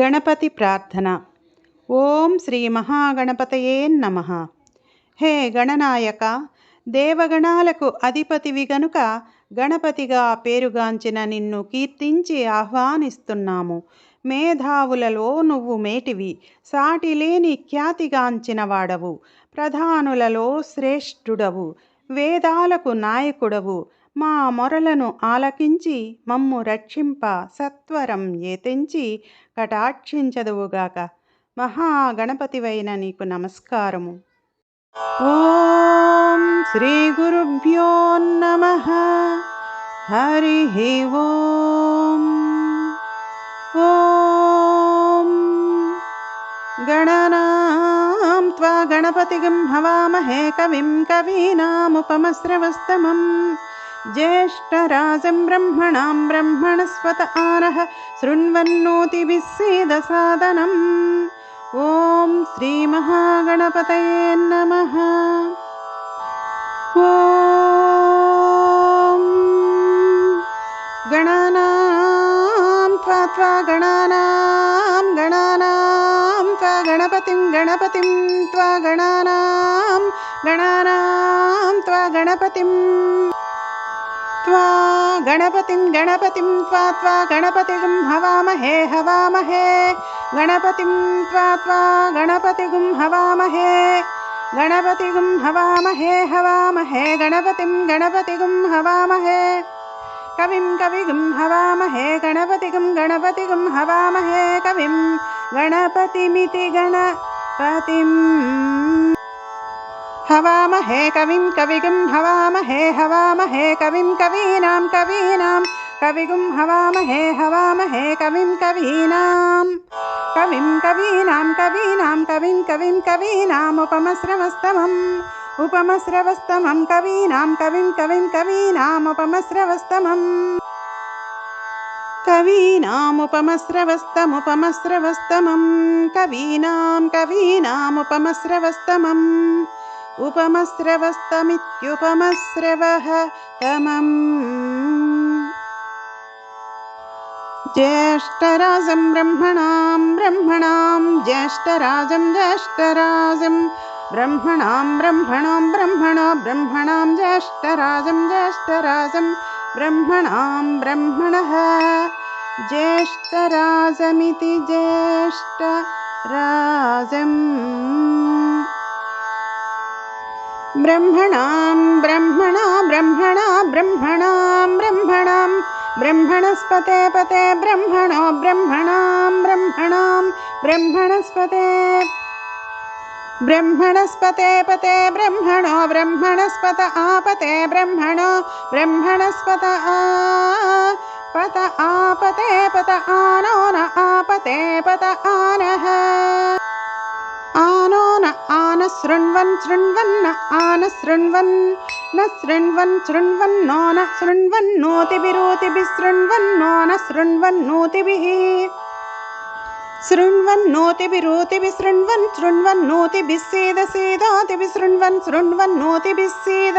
గణపతి ప్రార్థన. ఓం శ్రీ మహాగణపతయే నమ. హే గణనాయక దేవగణాలకు అధిపతివి గనుక గణపతిగా పేరుగాంచిన నిన్ను కీర్తించి ఆహ్వానిస్తున్నాము. మేధావులలో నువ్వు మేటివి సాటిలేని ఖ్యాతిగాంచిన వాడవు ప్రధానులలో శ్రేష్ఠుడవు వేదాలకు నాయకుడవు మా మొరలను ఆలకించి మమ్ము రక్షింప సత్వరం ఏతెంచి కటాక్షించదువుగాక. మహాగణపతివైన నీకు నమస్కారము. ఓం శ్రీ గురుభ్యో నమ. హరి ఓం. ఓం గణనాం త్వా గణపతిగం హవామహే కవిం కవీనాముపమస్రవస్తమం ज्येष्ठराजं ब्रह्मणां ब्रह्मणस्पत आनः शृण्वन्नोतिभिस्सेदसादनम् ॐ श्रीमहागणपतये नमः। ॐ गणानां त्वा त्वा गणानां गणानां त्वा गणपतिं गणपतिं त्वा गणानां गणानां त्वा गणपतिम् त्वा गणपतिं गणपतिं त्वा त्वा गणपतिगुं हवामहे हवामहे। गणपतिं त्वा त्वा गणपतिगुं हवामहे। गणपतिगुं हवामहे हवामहे। गणपतिं गणपतिगुं हवामहे। कविं कविगुं हवामहे। गणपतिगुं गणपतिगुं हवामहे। कविं गणपतिमिति गणपतिम् हवामहे कविं कविगुं हवामहे हवामहे कविं कवीनां कवीनां। कविगुं हवामहे हवामहे कविं कवीनां। कविं कवीनां कवीनां कविं कविं कवीनामुपमस्रवस्तमम् उपमस्रवस्तमं कवीनां कविं कविं कवीनामुपमस्रवस्तमम् कवीनामुपमस्रवस्तमुपमस्रवस्तमं कवीनां कवीनामुपमस्रवस्तमम् उपमस्रवस्तमित्युपमस्रवः तमम्। ज्येष्ठराजं ब्रह्मणां ब्रह्मणां ज्येष्ठराजं ज्येष्ठराजं। ब्रह्मणां ब्रह्मणां ब्रह्मणो ब्रह्मणां ज्येष्ठराजं ज्येष्ठराजं। ब्रह्मणां ब्रह्मणः। ज्येष्ठराजमिति ज्येष्ठराजम् ब्रह्मणां ब्रह्मणा ब्रह्मणा ब्रह्मणां ब्रह्मणां ब्रह्मणस्पते पते ब्रह्मणो ब्रह्मणां ब्रह्मणां ब्रह्मणस्पते ब्रह्मणस्पते पते ब्रह्मणो ब्रह्मणस्पत आपते ब्रह्मणो ब्रह्मणस्पत आ पत आपते पत आनो न आपते पत आनः न आन शृण्वन् शृण्वन्न आन शृण्वन् न शृण्वन् शृण्वन्नो न शृण्वन्नोतिभिरोतिभिः शृण्वन्नो न शृण्वन्नोतिभिः शृण्वन्नोतिभिरोतिभिः शृण्वन् शृण्वन्नोतिभिः सेद सेदातिभिः शृण्वन् शृण्वन्नोतिभिः सेद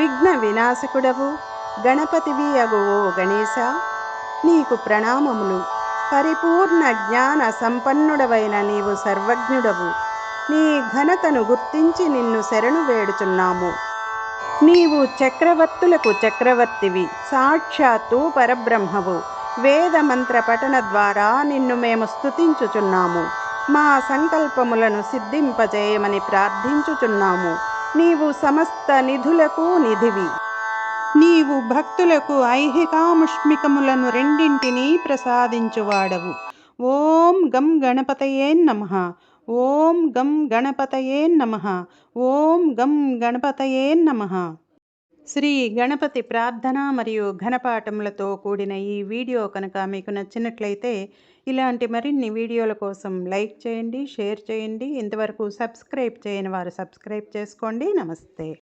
విఘ్న వినాశకుడవు. గణపతివి అగు ఓ గణేశ. నీకు ప్రణామములు. పరిపూర్ణ జ్ఞాన సంపన్నుడవైన నీవు సర్వజ్ఞుడవు. నీ ఘనతను గుర్తించి నిన్ను శరణు వేడుచున్నాము. నీవు చక్రవర్తులకు చక్రవర్తివి. సాక్షాత్తు పరబ్రహ్మవు. వేద మంత్ర పఠన ద్వారా నిన్ను మేము స్తుతించుచున్నాము. మా సంకల్పములను సిద్ధింపజేయమని ప్రార్థించుచున్నాము. నీవు సమస్త నిధులకు నిధివి. నీవు భక్తులకు ఐహికాముష్మికములను రెండింటినీ ప్రసాదించువాడవు. ఓం గం గణపతయే నమ. ఓం గం గణపతయే నమ. ఓం గం గణపతయే నమ. శ్రీ గణపతి ప్రార్థన మరియు ఘనపాఠములతో కూడిన ఈ వీడియో కనుక మీకు నచ్చినట్లయితే ఇలాంటి మరిన్ని వీడియోల కోసం లైక్ చేయండి షేర్ చేయండి. ఇంతవరకు సబ్స్క్రైబ్ చేయని వారు సబ్స్క్రైబ్ చేసుకోండి. నమస్తే.